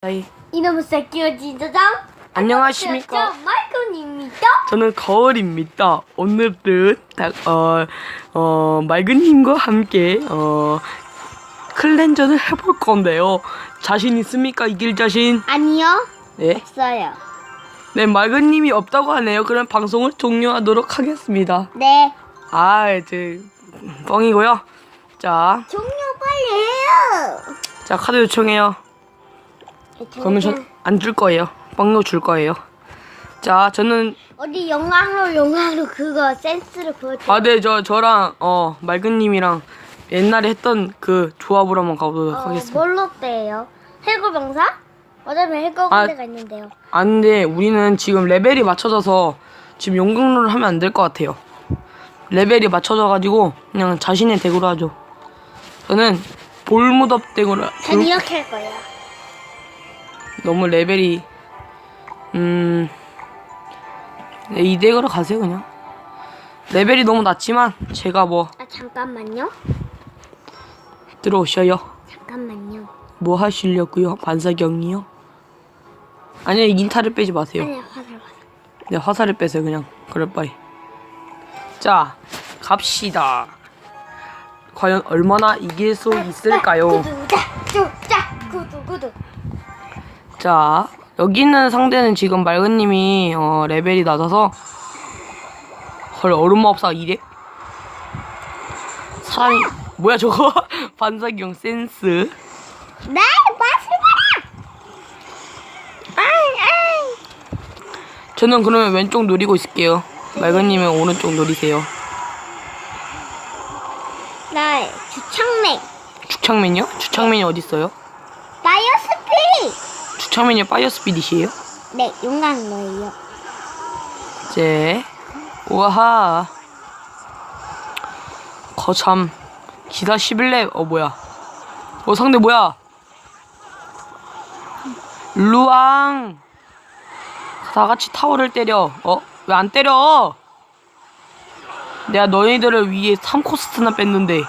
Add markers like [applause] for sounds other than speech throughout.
아이, 이놈의 새끼가 진짜장? 안녕하십니까? 마이크입니다. 저는 거울입니다. 오늘은 다, 어, 어, 맑은님과 함께 어, 클렌저를 해볼 건데요. 자신 있습니까? 이길 자신? 아니요, 네. 없어요. 네, 맑은님이 없다고 하네요. 그럼 방송을 종료하도록 하겠습니다. 네. 아, 이제 뻥이고요. 자, 종료 빨리 해요. 자 카드 요청해요. 그러면 전 안 줄 거예요. 뻥로 줄 거예요. 자, 저는 어디 영광로 영광로 그거 센스를 보여줘. 아, 네, 저 저랑 어 맑은님이랑 옛날에 했던 그 조합으로 한번 가보도록 어, 하겠습니다. 뭘로 빼요? 해골 병사? 어차피 해골 아. 군대가 있는데요. 안 돼, 우리는 지금 레벨이 맞춰져서 지금 용광로를 하면 안 될 것 같아요. 레벨이 맞춰져가지고 그냥 자신의 덱으로 하죠. 저는 볼무덥 덱으로 전 볼- 이렇게 할 거예요. 너무 레벨이 음. 네, 이 덱으로 가세요 그냥. 레벨이 너무 낮지만 제가 뭐 아 잠깐만요. 들어오셔요. 잠깐만요. 뭐 하시려고요? 반사경이요? 아니요 인타를 빼지 마세요. 아니 화살 화살. 네 화살을 빼세요 그냥 그럴 바에. 자 갑시다. 과연 얼마나 이길 수 있을까요? 구두자 쭈자 구두 구두. 자 여기 있는 상대는 지금 맑은님이 어, 레벨이 낮아서 헐 얼음마법사 이래? 사람이 뭐야 저거 [laughs] 반사경 센스 네 맛을 봐라. 저는 그러면 왼쪽 노리고 있을게요 맑은님은 오른쪽 노리세요 나 주창맥 주창맨이요? 주창맨이 어딨어요? 바이오스피. 주창맨이 파이어스피릿이에요? 네 용광로예요. 이제 우와하. 거참 기사 11렙 어 뭐야. 어 상대 뭐야? 루앙. 다같이 타워를 때려. 어? 왜 안 때려? 내가 너희들을 위해 3코스트나 뺐는데.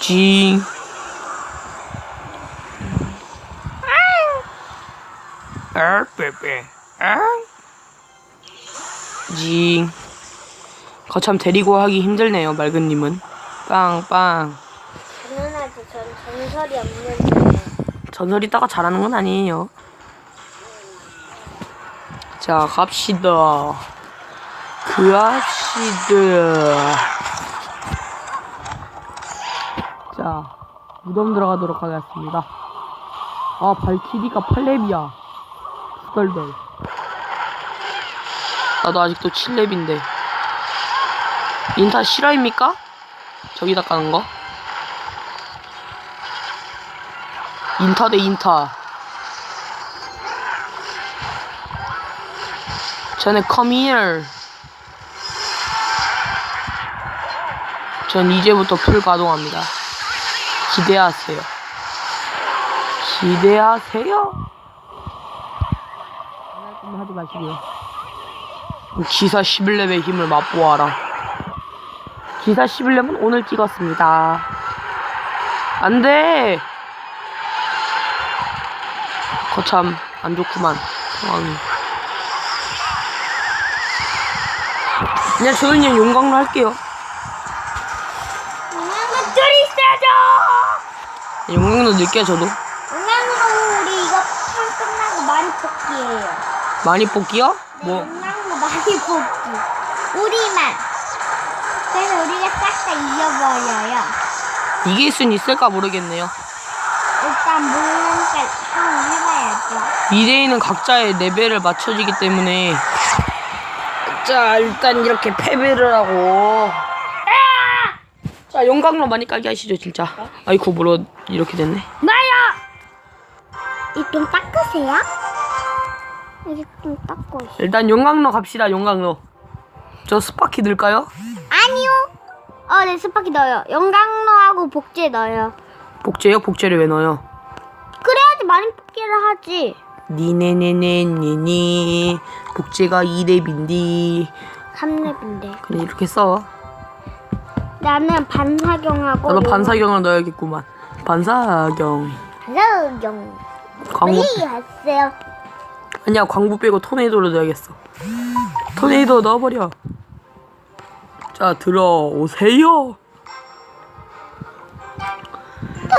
징 거참 데리고 하기 힘들네요, 맑은님은. 빵빵. 당연하지 전 전설이 없는데. 전설 있다가 잘하는 건 아니에요. 자, 갑시다. 그합시다. 자, 무덤 들어가도록 하겠습니다. 아, 발키리가 8렙이야. 후덜덜. 나도 아직도 7렙인데. 인타 실화입니까? 저기다 까는 거? 인타 대 인타. 전에 come 전 이제부터 풀 가동합니다. 기대하세요. 기대하세요. 하지 마시고요. 기사 11렙의 힘을 맛보아라. 기사 11렙은 오늘 찍었습니다. 안 돼! 거참 안 좋구만 상황이 그냥 저는 그냥 용광로 할게요 용광로 줄이 세죠. 용광로 넣을게요 저도 용광로 우리 이거 판 끝나고 많이 뽑기예요. 많이 뽑기요? 뭐 용광로 많이 뽑기. 우리만. 그래서 우리가 싹다 이겨버려요. 이길 순 있을까 모르겠네요 일단 모르니까 한번 해봐야죠. 2대2는 각자의 레벨을 맞춰지기 때문에 자 일단 이렇게 패배를 하고 자 용광로 많이 까게 하시죠 진짜 아이쿠 뭐로 이렇게 됐네 나야! 이 좀 닦으세요? 여기 좀 닦고. 일단 용광로 갑시다 용광로 저 스파키 넣을까요? 아니요. 어, 네, 스파키 넣어요. 영광로하고 복제 넣어요. 복제요? 복제를 왜 넣어요? 그래야지 많이 뽑기를 하지. 니네네네네니 복제가 2렙인디 3렙인데. 그냥 이렇게 써 나는 반사경하고 나도 요- 반사경을 넣어야겠구만 반사경 용. 광고 왔어요. 아니야 광부 빼고 토네이도로 넣어야겠어 토네이도 넣어버려 자 들어오세요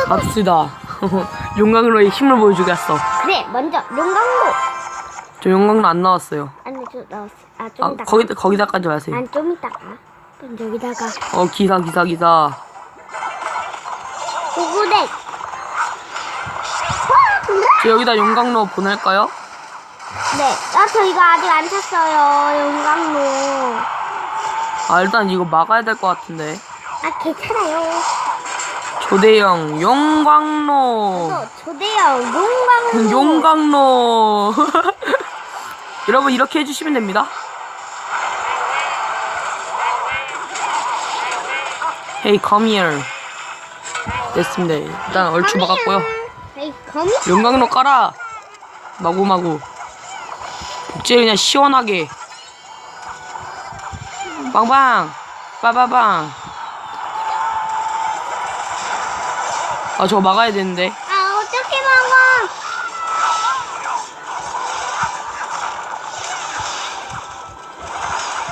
갑시다 [laughs] 용광로의 힘을 보여주겠어 그래 먼저 용광로. 저 용광로 안 나왔어요 아니 저 나왔어. 아 좀 아 이따가. 거기 거기다까지 마세요 난좀 이따가. 그럼 여기다가 어 기사 기사 기사 오구렉. 저 여기다 용광로 보낼까요? 네. 아, 저 이거 아직 안 탔어요. 용광로. 아 일단 이거 막아야 될 것 같은데. 아, 괜찮아요. 조대형 용광로. 저 초대요. 용광로. 용광로. [laughs] 여러분 이렇게 해주시면 됩니다. Hey come here. 됐습니다. 일단 얼추 막았고요. 에이, 거미? 용광로 깔아. 마구마구. 복제 그냥 시원하게 빵빵. 빠바방 아 저거 막아야 되는데. 아, 어떻게 먹어?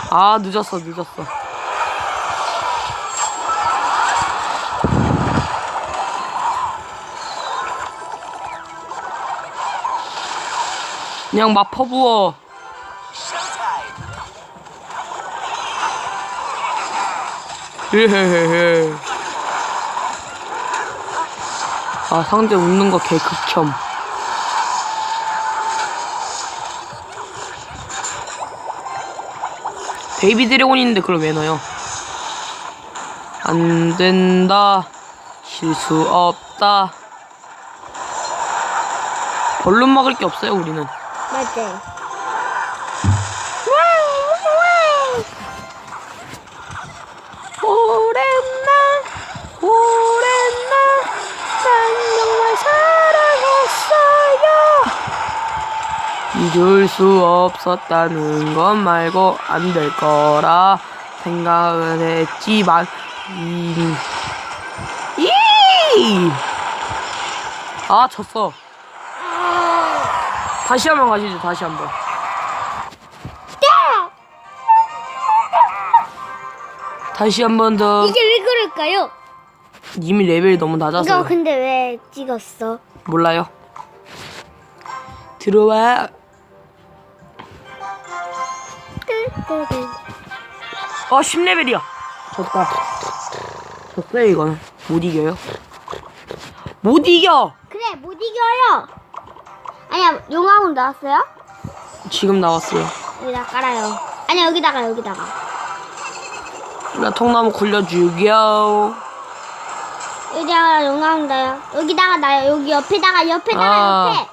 아 늦었어 늦었어. 그냥 막 퍼부어 헤헤헤헤 아 상대 웃는 거 개 극혐 베이비 드래곤 있는데 그걸 왜 넣어요? 안 된다. 실수 없다. 벌룬 먹을 게 없어요, 우리는. 맞아요. 잊을 수 없었다는 것 말고 안 될 거라 생각은 했지만, 이, 이! 아, 졌어. 다시 한번 가시죠, 다시 한 번. 다시 한 번 더. 이게 왜 그럴까요? 이미 레벨이 너무 낮아서 이거 근데 왜 찍었어? 몰라요. 들어와. 어 10레벨이야. 졌다. 졌어요 이거는. 못 이겨요. 못 이겨. 그래, 못 이겨요. 아니야, 용광로 나왔어요? 지금 나왔어요. 여기다 깔아요. 아니야, 여기다가, 여기다가. 나 통나무 굴려주겨. 여기다가 용광로 나요. 여기다가 나요. 여기 옆에다가, 옆에다가, 아. 옆에.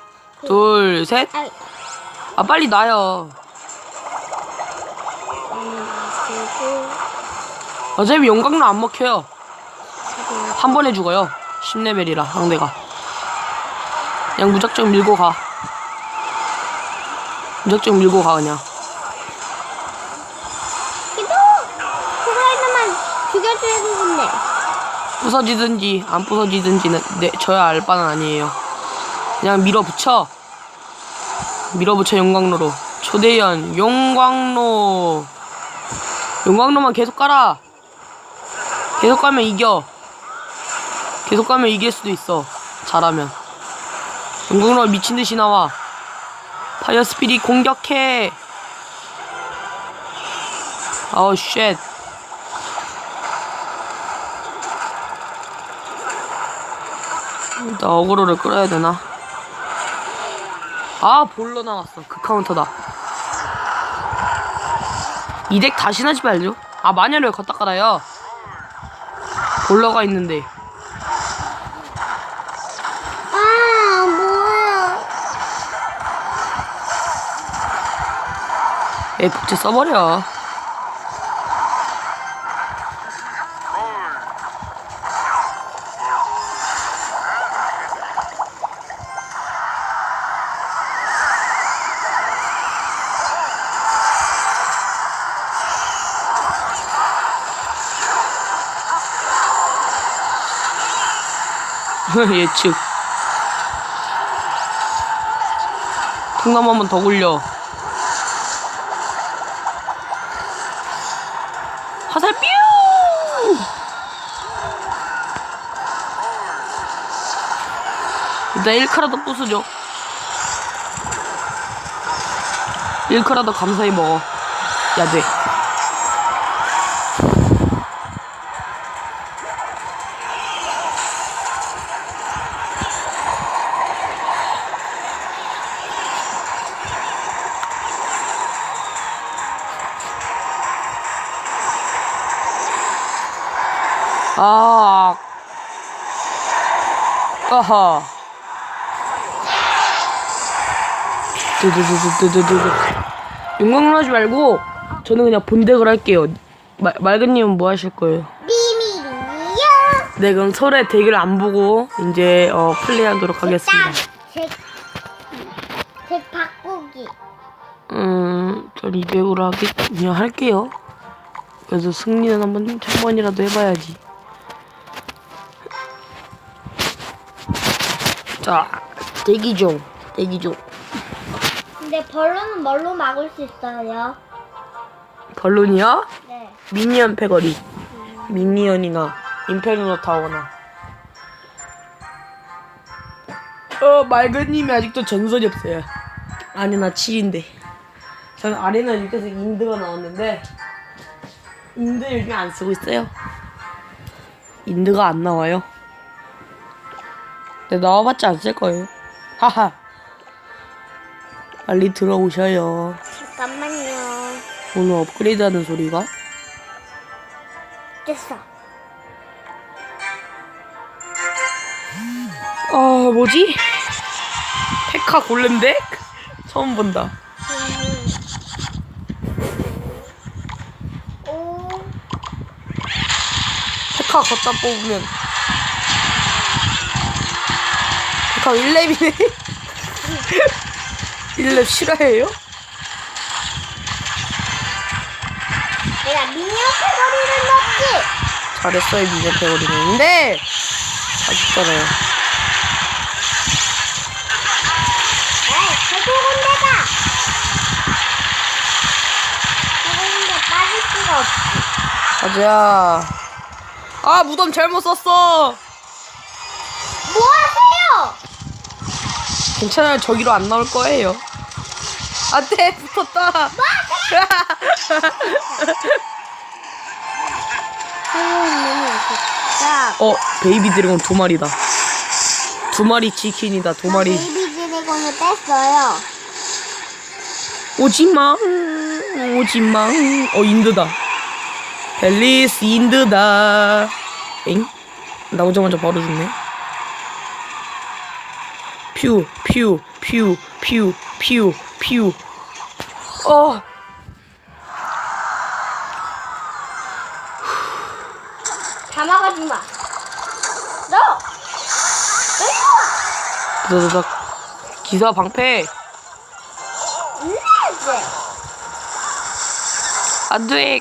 둘, 셋. 아, 아 빨리 나요. 어차피 용광로 안 먹혀요. 한 번에 죽어요. 10레벨이라 상대가. 그냥 무작정 밀고 가. 무작정 밀고 가 그냥. 기도! 그거에만 죽여줘야 되는데. 부서지든지 안 부서지든지는 내 저야 알 바는 아니에요. 그냥 밀어붙여. 밀어붙여 용광로로. 초대연 용광로. 용광로만 계속 깔아. 계속 가면 이겨. 계속 가면 이길 수도 있어. 잘하면. 용광로 미친 듯이 나와. 파이어 스피릿 공격해. 아우 쉣. 일단 어그로를 끌어야 되나? 아 볼로 나왔어 그 카운터다 이 덱 다시 나지 말죠. 아 마녀를 걷다 깔아요? 볼러가 있는데. 아, 뭐야. 에 복제 써버려 [laughs] 예측. 통나무 한 번 더 굴려. 화살 뾰! 일단 1카라도 부수죠. 1카라도 감사히 먹어. 야, 돼. 아하. 두두두두두두두. 용광로 하지 말고 저는 그냥 본덱을 할게요. 마, 맑은님은 뭐 하실 거예요? 비밀이요. 네, 그럼 서로의 덱을 안 보고 이제 어, 플레이하도록 하겠습니다. 제, 제 바꾸기. 음, 전 200으로 하기 그냥 할게요. 그래서 승리는 한번 천 번이라도 해봐야지. 자, 대기 중, 대기 중. 근데 벌로는 뭘로 막을 수 있어요? 벌룬이요? 네. 미니언 패거리, 미니언이나 인페르노 타워나. 어, 맑은님이 아직도 전설이 없어요. 아레나 7인데. 저는 아레나 6에서 인드가 나왔는데, 인드 요즘에 안 쓰고 있어요. 인드가 안 나와요. 근데 나와봤자 안쓸 거예요. 하하. 빨리 들어오셔요. 잠깐만요. 오늘 업그레이드 하는 소리가? 됐어. 아 뭐지? 페카 골렘덱? 처음 본다. 오. 페카 걷다 뽑으면 페카 1렙이네? 1렙 실화예요? 내가 미니어 패거리를 먹지. 잘했어요 미녀 패거리는 근데 아쉽잖아요 빠질 수가 없지. 가자 아 무덤 잘못 썼어 뭐 하세요? 괜찮아요. 저기로 안 나올 거예요. 안 돼 붙었다. 해골군대는 이렇게 딱. 어 베이비 드래곤 두 마리다. 두 마리 치킨이다 두 마리. 베이비 드래곤을 뺐어요. 오지마 오지마 어 인드다. 벨리스 인드다. 엥? 나오자마자 바로 죽네 퓨 퓨 퓨 퓨 퓨 퓨 어. 다 막아지 마. 너! 드다다닥 기사 방패. 안돼.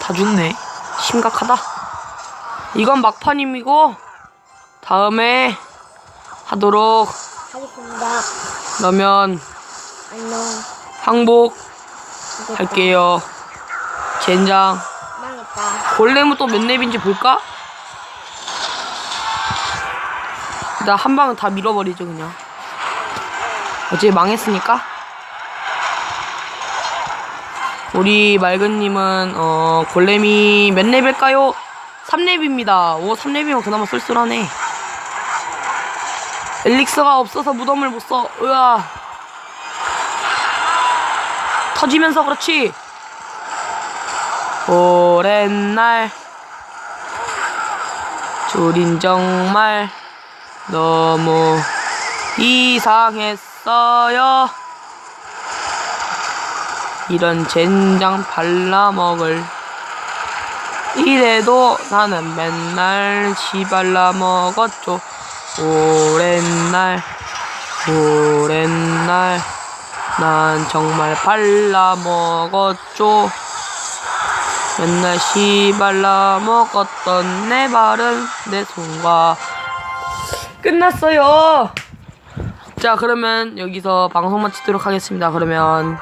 다 죽네. 심각하다. 이건 막판임이고 다음에 하도록 하겠습니다. 그러면 안녕. 항복 이제 할게요 젠장 망했다. 골렘은 또 몇 렙인지 볼까? 일단 한 방은 다 밀어버리죠 그냥 어차피 망했으니까 우리 맑은님은 어 골렘이 몇 렙일까요? 3렙입니다 오 3렙이면 그나마 쓸쓸하네 엘릭스가 없어서 무덤을 못 써 으아 터지면서 그렇지 오랜 날 줄인 정말 너무 이상했어요. 이런 젠장 발라먹을 이래도 나는 맨날 시발라 먹었죠. 오랜 날, 오랜 날, 난 정말 발라 먹었죠. 맨날 씨발라 먹었던 내 발은 내 손과 끝났어요. 자자 그러면 여기서 방송 마치도록 하겠습니다. 그러면